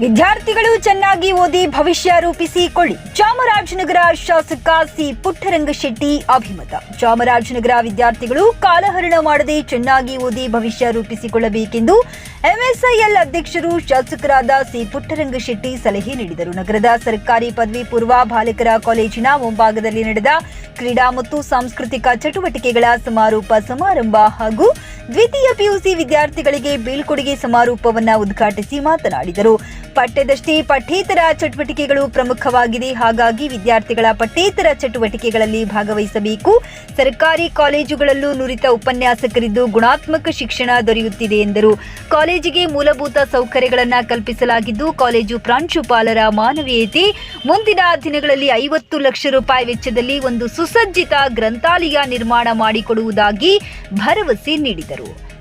ವಿದ್ಯಾರ್ಥಿಗಳು ಚೆನ್ನಾಗಿ ಓದಿ ಭವಿಷ್ಯ ರೂಪಿಸಿಕೊಳ್ಳಿ. ಚಾಮರಾಜನಗರ ಶಾಸಕ ಸಿ. ಪುಟ್ಟರಂಗಶೆಟ್ಟಿ ಅಭಿಮತ. ಚಾಮರಾಜನಗರ ವಿದ್ಯಾರ್ಥಿಗಳು ಕಾಲಹರಣ ಮಾಡದೆ ಚೆನ್ನಾಗಿ ಓದಿ ಭವಿಷ್ಯ ರೂಪಿಸಿಕೊಳ್ಳಬೇಕೆಂದು ಎಂಎಸ್ಐಎಲ್ ಅಧ್ಯಕ್ಷರು ಶಾಸಕರಾದ ಸಿ. ಪುಟ್ಟರಂಗಶೆಟ್ಟಿ ಸಲಹೆ ನೀಡಿದರು. ನಗರದ ಸರ್ಕಾರಿ ಪದವಿ ಪೂರ್ವ ಬಾಲಕರ ಕಾಲೇಜಿನ ಮುಂಭಾಗದಲ್ಲಿ ನಡೆದ ಕ್ರೀಡಾ ಮತ್ತು ಸಾಂಸ್ಕೃತಿಕ ಚಟುವಟಿಕೆಗಳ ಸಮಾರೋಪ ಸಮಾರಂಭ ಹಾಗೂ ದ್ವಿತೀಯ ಪಿಯುಸಿ ವಿದ್ಯಾರ್ಥಿಗಳಿಗೆ ಬೀಳ್ಕೊಡುಗೆ ಸಮಾರೋಪವನ್ನ ಉದ್ಘಾಟಿಸಿ ಮಾತನಾಡಿದರು. ಪಠ್ಯದಷ್ಟೇ ಪಠ್ಯೇತರ ಚಟುವಟಿಕೆಗಳು ಪ್ರಮುಖವಾಗಿದೆ. ಹಾಗಾಗಿ ವಿದ್ಯಾರ್ಥಿಗಳ ಪಠ್ಯೇತರ ಚಟುವಟಿಕೆಗಳಲ್ಲಿ ಭಾಗವಹಿಸಬೇಕು. ಸರ್ಕಾರಿ ಕಾಲೇಜುಗಳಲ್ಲೂ ನುರಿತ ಉಪನ್ಯಾಸಕರಿದ್ದು ಗುಣಾತ್ಮಕ ಶಿಕ್ಷಣ ದೊರೆಯುತ್ತಿದೆ ಎಂದರು. ಕಾಲೇಜಿಗೆ ಮೂಲಭೂತ ಸೌಕರ್ಯಗಳನ್ನು ಕಲ್ಪಿಸಲಾಗಿದ್ದು, ಕಾಲೇಜು ಪ್ರಾಂಶುಪಾಲರ ಮಾನವೀಯತೆ ಮುಂದಿನ ದಿನಗಳಲ್ಲಿ ಐವತ್ತು ಲಕ್ಷ ರೂಪಾಯಿ ವೆಚ್ಚದಲ್ಲಿ ಒಂದು ಸುಸಜ್ಜಿತ ಗ್ರಂಥಾಲಯ ನಿರ್ಮಾಣ ಮಾಡಿಕೊಡುವುದಾಗಿ ಭರವಸೆ ನೀಡಿದರು. Bolsonaro.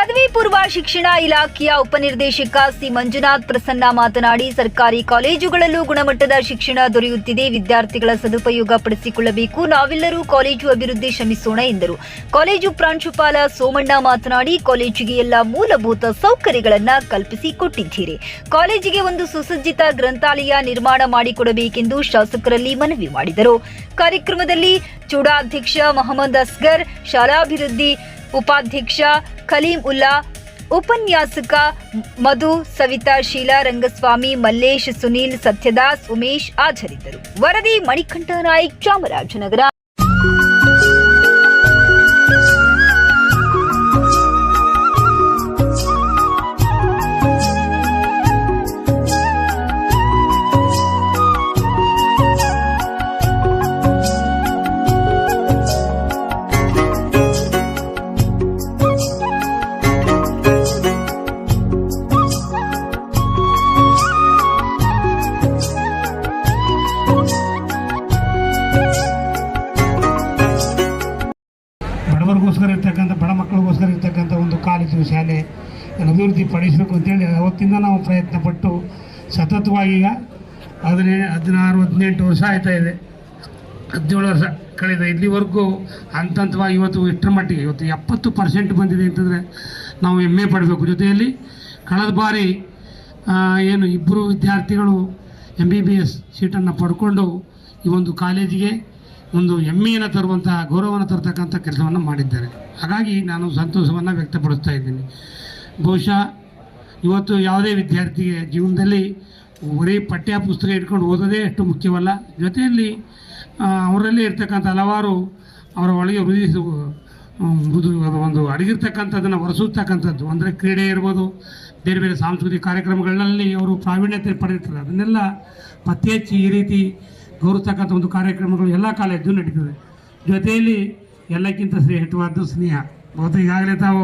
ಪದವಿ ಪೂರ್ವ ಶಿಕ್ಷಣ ಇಲಾಖೆಯ ಉಪನಿರ್ದೇಶಕ ಸಿ. ಮಂಜುನಾಥ್ ಪ್ರಸನ್ನ ಮಾತನಾಡಿ, ಸರ್ಕಾರಿ ಕಾಲೇಜುಗಳಲ್ಲೂ ಗುಣಮಟ್ಟದ ಶಿಕ್ಷಣ ದೊರೆಯುತ್ತಿದೆ. ವಿದ್ಯಾರ್ಥಿಗಳ ಸದುಪಯೋಗ ಪಡಿಸಿಕೊಳ್ಳಬೇಕು. ನಾವೆಲ್ಲರೂ ಕಾಲೇಜು ಅಭಿವೃದ್ಧಿ ಶ್ರಮಿಸೋಣ ಎಂದರು. ಕಾಲೇಜು ಪ್ರಾಂಶುಪಾಲ ಸೋಮಣ್ಣ ಮಾತನಾಡಿ, ಕಾಲೇಜಿಗೆ ಎಲ್ಲ ಮೂಲಭೂತ ಸೌಕರ್ಯಗಳನ್ನು ಕಲ್ಪಿಸಿಕೊಟ್ಟಿದ್ದೀರಿ. ಕಾಲೇಜಿಗೆ ಒಂದು ಸುಸಜ್ಜಿತ ಗ್ರಂಥಾಲಯ ನಿರ್ಮಾಣ ಮಾಡಿಕೊಡಬೇಕೆಂದು ಶಾಸಕರಲ್ಲಿ ಮನವಿ ಮಾಡಿದರು. ಕಾರ್ಯಕ್ರಮದಲ್ಲಿ ಚೂಡಾಧ್ಯಕ್ಷ ಮೊಹಮ್ಮದ್ ಅಸ್ಗರ್, ಶಾಲಾಭಿವೃದ್ಧಿ ಉಪಾಧ್ಯಕ್ಷ ಖಲೀಂ ಉಲ್ಲಾ, ಉಪನ್ಯಾಸಕ ಮಧು ಸವಿತಾ, ಶೀಲಾ ರಂಗಸ್ವಾಮಿ, ಮಲ್ಲೇಶ್ ಸುನೀಲ್ ಸತ್ಯದಾಸ್, ಉಮೇಶ್ ಹಾಜರಿದ್ದರು. ವರದಿ ಮಣಿಕಂಠ ನಾಯ್ಕ್, ಚಾಮರಾಜನಗರ. ಕಾಲೇಜು ಶಾಲೆ ಅಭಿವೃದ್ಧಿ ಪಡಿಸಬೇಕು ಅಂತೇಳಿ ಅವತ್ತಿಂದ ನಾವು ಪ್ರಯತ್ನ ಪಟ್ಟು ಸತತವಾಗಿ ಈಗ ಹದಿನೇ ಹದಿನಾರು, ಹದಿನೆಂಟು ವರ್ಷ ಆಯ್ತಾ ಇದೆ. ಹದಿನೇಳು ವರ್ಷ ಕಳೆದ ಇಲ್ಲಿವರೆಗೂ ಹಂತ ಹಂತವಾಗಿ ಇವತ್ತು ಇಷ್ಟರ ಮಟ್ಟಿಗೆ ಇವತ್ತು ಎಪ್ಪತ್ತು ಪರ್ಸೆಂಟ್ ಬಂದಿದೆ ಅಂತಂದರೆ ನಾವು ಹೆಮ್ಮೆ ಪಡಬೇಕು. ಜೊತೆಯಲ್ಲಿ ಕಳೆದ ಬಾರಿ ಏನು ಇಬ್ಬರು ವಿದ್ಯಾರ್ಥಿಗಳು ಎಂ ಬಿ ಬಿ ಎಸ್ ಸೀಟನ್ನು ಪಡ್ಕೊಂಡು ಈ ಒಂದು ಕಾಲೇಜಿಗೆ ಒಂದು ಹೆಮ್ಮೆಯನ್ನು ತರುವಂತಹ ಗೌರವವನ್ನು ತರತಕ್ಕಂಥ ಕೆಲಸವನ್ನು ಮಾಡಿದ್ದಾರೆ. ಹಾಗಾಗಿ ನಾನು ಸಂತೋಷವನ್ನು ವ್ಯಕ್ತಪಡಿಸ್ತಾ ಇದ್ದೀನಿ. ಬಹುಶಃ ಇವತ್ತು ಯಾವುದೇ ವಿದ್ಯಾರ್ಥಿಗೆ ಜೀವನದಲ್ಲಿ ಬರೀ ಪಠ್ಯ ಪುಸ್ತಕ ಇಟ್ಕೊಂಡು ಓದೋದೇ ಅಷ್ಟು ಮುಖ್ಯವಲ್ಲ. ಜೊತೆಯಲ್ಲಿ ಅವರಲ್ಲಿ ಇರ್ತಕ್ಕಂಥ ಹಲವಾರು ಅವರ ಒಳಗೆ ಹೃದಯಿಸು ಒಂದು ಅಡಗಿರ್ತಕ್ಕಂಥದ್ದನ್ನು ಹೊರಸೂಸ್ತಕ್ಕಂಥದ್ದು ಅಂದರೆ ಕ್ರೀಡೆ ಇರ್ಬೋದು, ಬೇರೆ ಬೇರೆ ಸಾಂಸ್ಕೃತಿಕ ಕಾರ್ಯಕ್ರಮಗಳಲ್ಲಿ ಅವರು ಪ್ರಾವೀಣ್ಯತೆ ಪಡೆದಿರ್ತಾರೆ. ಅದನ್ನೆಲ್ಲ ಪತ್ತೆ ಹಚ್ಚಿ ಈ ರೀತಿ ಗೌರವಿಸ್ತಕ್ಕಂಥ ಒಂದು ಕಾರ್ಯಕ್ರಮಗಳು ಎಲ್ಲ ಕಾಲೇಜು ನಡೀತದೆ. ಜೊತೆಯಲ್ಲಿ ಎಲ್ಲಕ್ಕಿಂತ ಶ್ರೇಷ್ಠವಾದ್ದು ಸ್ನೇಹ. ಬಹುತೇಕ ಈಗಾಗಲೇ ತಾವು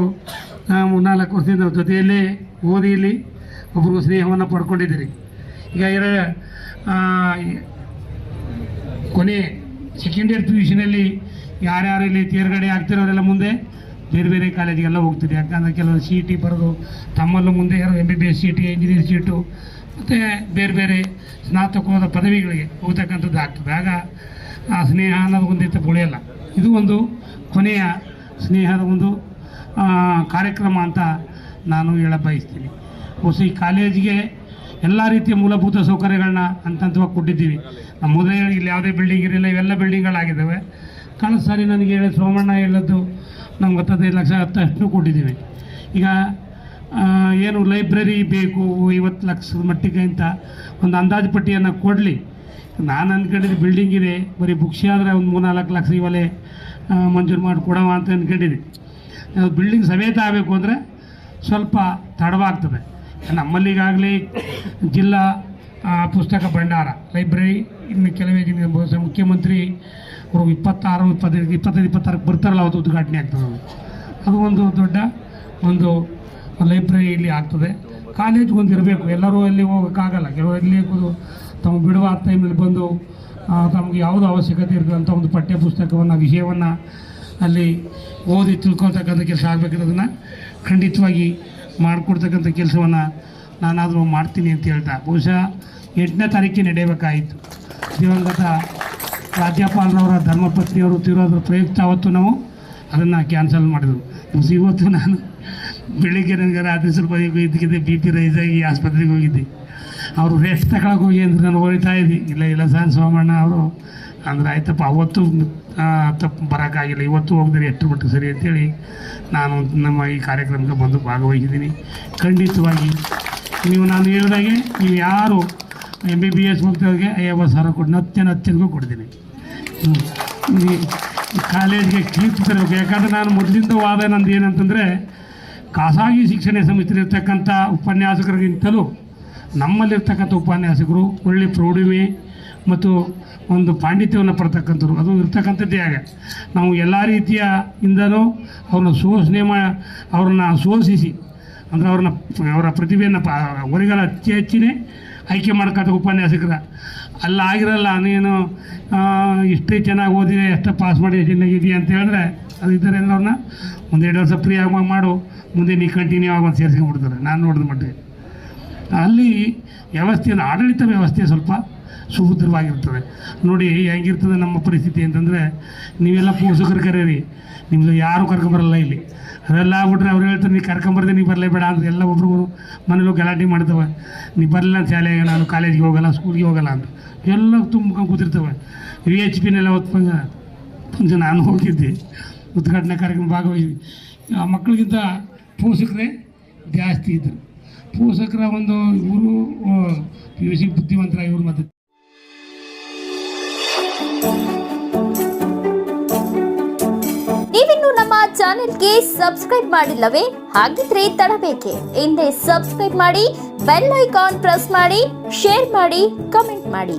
ಮೂರ್ನಾಲ್ಕು ವರ್ಷದಿಂದ ಜೊತೆಯಲ್ಲೇ ಓದಿಯಲ್ಲಿ ಒಬ್ಬರು ಸ್ನೇಹವನ್ನು ಪಡ್ಕೊಂಡಿದ್ದೀರಿ. ಈಗ ಇರೋ ಕೊನೆ ಸೆಕೆಂಡ್ ಇಯರ್ ಪಿ ಯು ಇಲ್ಲಿ ತೇರ್ಗಡೆ ಆಗ್ತಿರೋರೆಲ್ಲ ಮುಂದೆ ಬೇರೆ ಬೇರೆ ಕಾಲೇಜಿಗೆಲ್ಲ ಹೋಗ್ತಿದೆ ಯಾಕಂದರೆ ಕೆಲವರು ಸಿ ಇ ಟಿ ಬರೆದು ತಮ್ಮಲ್ಲೂ ಮುಂದೆ M B B S C T engineer seat ಮತ್ತು ಬೇರೆ ಬೇರೆ ಸ್ನಾತಕೋತ್ತರ ಪದವಿಗಳಿಗೆ ಹೋಗ್ತಕ್ಕಂಥದ್ದು ಆಗ್ತದೆ. ಆಗ ಆ ಸ್ನೇಹ ಅನ್ನೋದು ಒಂದಿತ್ತು ಉಳಿಯಲ್ಲ ಇದು ಒಂದು ಕೊನೆಯ ಸ್ನೇಹದ ಒಂದು ಕಾರ್ಯಕ್ರಮ ಅಂತ ನಾನು ಹೇಳ ಬಯಸ್ತೀನಿ. ಹೊಸ ಈ ಕಾಲೇಜಿಗೆ ಎಲ್ಲ ರೀತಿಯ ಮೂಲಭೂತ ಸೌಕರ್ಯಗಳನ್ನ ಹಂತ ಹಂತವಾಗಿ ಕೊಟ್ಟಿದ್ದೀವಿ. ನಮ್ಮ ಮೊದಲೇ ಇಲ್ಲಿ ಯಾವುದೇ ಬಿಲ್ಡಿಂಗ್ ಇರಲಿಲ್ಲ, ಇವೆಲ್ಲ ಬಿಲ್ಡಿಂಗ್ಗಳಾಗಿದ್ದಾವೆ ಕಳೆದ ಸಾರಿ ನನಗೆ ಹೇಳಿ, ಸೋಮಣ್ಣ ಹೇಳಿದ್ದು, ನಮ್ಗೆ ಹತ್ತದೈದು ಲಕ್ಷ ಹತ್ತಷ್ಟು ಕೊಟ್ಟಿದ್ದೀವಿ. ಈಗ ಏನು ಲೈಬ್ರರಿ ಬೇಕು, ಐವತ್ತು ಲಕ್ಷದ ಮಟ್ಟಿಗೆ ಅಂತ ಒಂದು ಅಂದಾಜು ಪಟ್ಟಿಯನ್ನು ಕೊಡಲಿ. ನಾನು ಅಂದ್ಕೊಂಡಿದ್ದು ಬಿಲ್ಡಿಂಗ್ ಇದೆ, ಬರೀ ಬುಕ್ಸಿ ಆದರೆ ಒಂದು ಮೂರ್ನಾಲ್ಕು ಲಕ್ಷ ಇವಲೆ ಮಂಜೂರು ಮಾಡಿ ಕೊಡವ ಅಂತ ಅಂದ್ಕೊಂಡಿದ್ದೆ ಅದು ಬಿಲ್ಡಿಂಗ್ ಸಮೇತ ಆಗಬೇಕು ಅಂದರೆ ಸ್ವಲ್ಪ ತಡವಾಗ್ತದೆ. ನಮ್ಮಲ್ಲಿ ಈಗಾಗಲೇ ಜಿಲ್ಲಾ ಪುಸ್ತಕ ಭಂಡಾರ, ಲೈಬ್ರರಿ, ಇನ್ನು ಕೆಲವೇ ಮುಖ್ಯಮಂತ್ರಿ ಅವರು ಇಪ್ಪತ್ತಾರು, ಇಪ್ಪತ್ತೈದು ಇಪ್ಪತ್ತೈದು, ಇಪ್ಪತ್ತಾರಕ್ಕೆ ಬರ್ತಾರಲ್ಲ ಅವತ್ತು ಉದ್ಘಾಟನೆ ಆಗ್ತದೆ. ಅದು ಒಂದು ದೊಡ್ಡ ಒಂದು ಲೈಬ್ರರಿ ಇಲ್ಲಿ ಆಗ್ತದೆ. ಕಾಲೇಜ್ ಒಂದು ಇರಬೇಕು. ಎಲ್ಲರೂ ಅಲ್ಲಿ ಹೋಗೋಕ್ಕಾಗಲ್ಲ. ಕೆಲವರು ಇಲ್ಲಿ ತಮ್ಮ ಬಿಡುವ ಟೈಮಲ್ಲಿ ಬಂದು ತಮಗೆ ಯಾವುದು ಅವಶ್ಯಕತೆ ಇರ್ತದಂಥ ಒಂದು ಪಠ್ಯ ಪುಸ್ತಕವನ್ನು ವಿಷಯವನ್ನು ಅಲ್ಲಿ ಓದಿ ತಿಳ್ಕೊಳ್ತಕ್ಕಂಥ ಕೆಲಸ ಆಗಬೇಕಿರೋದನ್ನು ಖಂಡಿತವಾಗಿ ಮಾಡಿಕೊಡ್ತಕ್ಕಂಥ ಕೆಲಸವನ್ನು ನಾನಾದರೂ ಮಾಡ್ತೀನಿ ಅಂತ ಹೇಳ್ತಾ. ಬಹುಶಃ ಎಂಟನೇ ತಾರೀಕಿಗೆ ನಡೆಯಬೇಕಾಯಿತು. ದಿವಂಗತ ರಾಜ್ಯಪಾಲರವರ ಧರ್ಮಪತ್ನಿಯವರು ತಿರೋದ್ರ ಪ್ರಯುಕ್ತ ಅವತ್ತು ನಾವು ಅದನ್ನು ಕ್ಯಾನ್ಸಲ್ ಮಾಡಿದರು. ಇವತ್ತು ನಾನು ಬೆಳಿಗ್ಗೆ ನನಗೆ ರಾತ್ರಿ ಸ್ವಲ್ಪ ಇದಕ್ಕಿದ್ದೆ ಬಿ ಪಿ ರೈಸ್ ಆಗಿ ಆಸ್ಪತ್ರೆಗೆ ಹೋಗಿದ್ದೆ. ಅವರು ರೆಸ್ಟ್ ತಗೊಳಕ್ಕೆ ಹೋಗಿ ಅಂದ್ರೆ ನಾನು ಹೋಗ್ತಾ ಇದ್ದೆ. ಇಲ್ಲ ಇಲ್ಲ ಸರ್, ಸೋಮಣ್ಣ ಅವರು. ಅಂದ್ರೆ ಆಯ್ತಪ್ಪ, ಅವತ್ತು ತಪ್ಪು ಬರೋಕ್ಕಾಗಿಲ್ಲ. ಇವತ್ತು ಹೋಗಿದ್ರೆ ಎಷ್ಟು ಮಟ್ಟಿಗೆ ಸರಿ ಅಂತೇಳಿ ನಾನು ನಮ್ಮ ಈ ಕಾರ್ಯಕ್ರಮಕ್ಕೆ ಬಂದು ಭಾಗವಹಿಸಿದ್ದೀನಿ. ಖಂಡಿತವಾಗಿ ನೀವು ನಾನು ಹೇಳಿದಾಗೆ ನೀವು ಯಾರು ಎಂ ಬಿ ಬಿ ಎಸ್ ಹೋಗ್ತವ್ರಿಗೆ ಐವತ್ತು ಸಾವಿರ ಕೊಟ್ಟು ನತ್ತೆ ಅತ್ಯಂತಕ್ಕೂ ಕೊಡ್ತೀನಿ. ಕಾಲೇಜ್ಗೆ ಕ್ಲಿಪ್ ತರಬೇಕು. ಯಾಕಂದ್ರೆ ನಾನು ಮೊದಲಿಂದ ವಾದ ನಂದು ಏನಂತಂದರೆ ಖಾಸಗಿ ಶಿಕ್ಷಣ ಸಮಿತಿಲಿರ್ತಕ್ಕಂಥ ಉಪನ್ಯಾಸಕರಿಗಿಂತಲೂ ನಮ್ಮಲ್ಲಿರ್ತಕ್ಕಂಥ ಉಪನ್ಯಾಸಕರು ಒಳ್ಳೆ ಪ್ರೌಢಿಮೆ ಮತ್ತು ಒಂದು ಪಾಂಡಿತ್ಯವನ್ನು ಪಡ್ತಕ್ಕಂಥವ್ರು. ಅದು ಇರ್ತಕ್ಕಂಥದ್ದೇ ಆಗ ನಾವು ಎಲ್ಲ ರೀತಿಯ ಇಂದಲೂ ಅವ್ರನ್ನ ಶೋಷಣೆ ಮಾ, ಅವ್ರನ್ನ ಶೋಷಿಸಿ ಅಂದರೆ ಅವ್ರನ್ನ, ಅವರ ಪ್ರತಿಭೆಯನ್ನು ಪ, ಅವರಿಗೆಲ್ಲ ಅತಿ ಹೆಚ್ಚಿನೇ ಆಯ್ಕೆ ಮಾಡ್ಕೊತ ಉಪನ್ಯಾಸಕರ. ಅಲ್ಲ ಆಗಿರಲ್ಲ, ನೀನು ಇಷ್ಟೇ ಚೆನ್ನಾಗಿ ಓದಿದೆ, ಎಷ್ಟು ಪಾಸ್ ಮಾಡಿ ಚೆನ್ನಾಗಿದೆಯಾ ಅಂತ ಹೇಳಿದ್ರೆ, ಅದು ಇದ್ದಾರೆ ಅವ್ರನ್ನ ಒಂದು ಎರಡು ವರ್ಷ ಫ್ರೀ ಮಾಡು. ಮುಂದೆ ನೀ ಕಂಟಿನ್ಯೂ ಆಗೋದು ಸೇರಿಸ್ಕೊಂಡ್ಬಿಡ್ತಾರೆ. ನಾನು ನೋಡಿದ ಮಟ್ಟಿಗೆ. ಅಲ್ಲಿ ವ್ಯವಸ್ಥೆ ಆಡಳಿತ ವ್ಯವಸ್ಥೆ ಸ್ವಲ್ಪ ಸುಭದ್ರವಾಗಿರ್ತದೆ. ನೋಡಿ, ಹೆಂಗಿರ್ತದೆ ನಮ್ಮ ಪರಿಸ್ಥಿತಿ ಅಂತಂದರೆ, ನೀವೆಲ್ಲ ಪೋಷಕರು ಕರೀರಿ ನಿಮ್ಮದು ಯಾರು ಕರ್ಕೊಂಬರಲ್ಲ ಇಲ್ಲಿ. ಅದೆಲ್ಲ ಆಗ್ಬಿಟ್ರೆ ಅವ್ರು ಹೇಳ್ತಾರೆ ನೀವು ಕರ್ಕೊಂಬರ್ದೆ ಬರಲೇ ಬೇಡ ಅಂತ ಎಲ್ಲ ಒಬ್ರಿಗೂ ಹೋಗಿ ಗಲಾಟೆ ಮಾಡ್ತವೆ. ನೀ ಬರಲಿಲ್ಲ ಶಾಲೆಗೆ, ನಾನು ಕಾಲೇಜಿಗೆ ಹೋಗಲ್ಲ ಸ್ಕೂಲ್ಗೆ ಹೋಗಲ್ಲ ಅಂತ ಎಲ್ಲ ತುಂಬ್ಕೊಂಡು ಕೂತಿರ್ತವೆ. ವಿ ಎಚ್ ಪಿನೆಲ್ಲ ಹೊತ್ಕೊಂಡ ಫಂಕ್ಷನ್ ನಾನು ಹೋಗಿದ್ದೆ. ಉದ್ಘಾಟನೆ ಕಾರ್ಯಕ್ರಮ ಭಾಗವಹಿಸಿ ಆ ಮಕ್ಕಳಿಗಿಂತ ಪೋಷಕರೇ, ಜಾಸ್ತಿ ಇದ್ದರು ಪೋಷಕರ ಒಂದು ಇವರು ಪಿ ಯು ಸಿ ಬುದ್ಧಿವಂತರ ಇವರು ಮತ್ತೆ ನೀವಿನ್ನು ನಮ್ಮ ಚಾನೆಲ್ಗೆ ಸಬ್ಸ್ಕ್ರೈಬ್ ಮಾಡಿಲ್ಲವೇ? ಹಾಗಿದ್ರೆ ತಡಬೇಕೆ. ಹಿಂದೆ ಸಬ್ಸ್ಕ್ರೈಬ್ ಮಾಡಿ, ಬೆಲ್ ಐಕಾನ್ ಪ್ರೆಸ್ ಮಾಡಿ, ಶೇರ್ ಮಾಡಿ, ಕಮೆಂಟ್ ಮಾಡಿ.